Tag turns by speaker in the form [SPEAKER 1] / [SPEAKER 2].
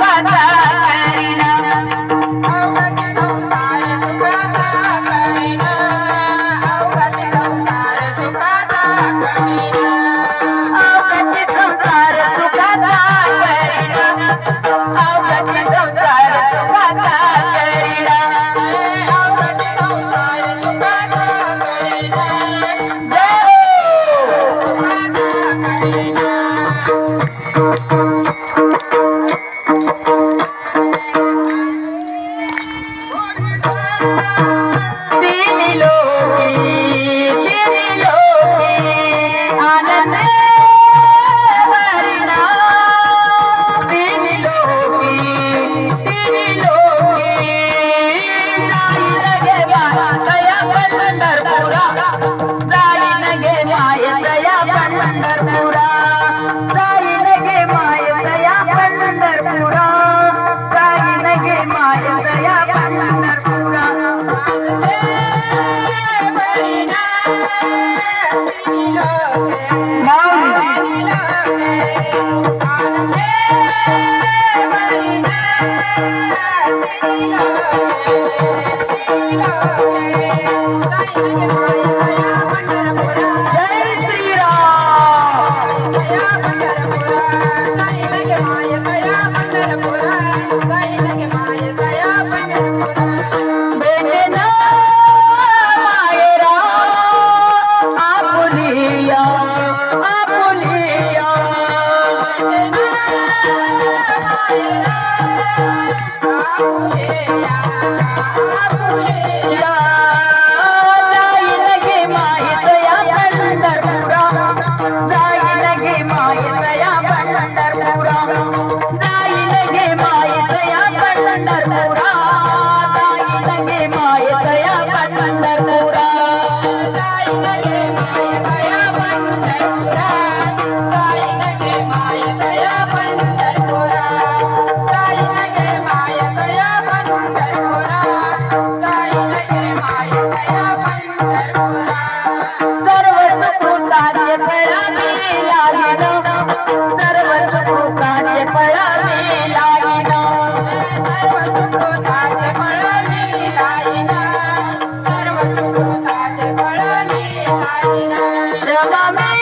[SPEAKER 1] 再来再来 जाई लगे माहीत या पंढरपुरा जाई लगे माहीत Love me.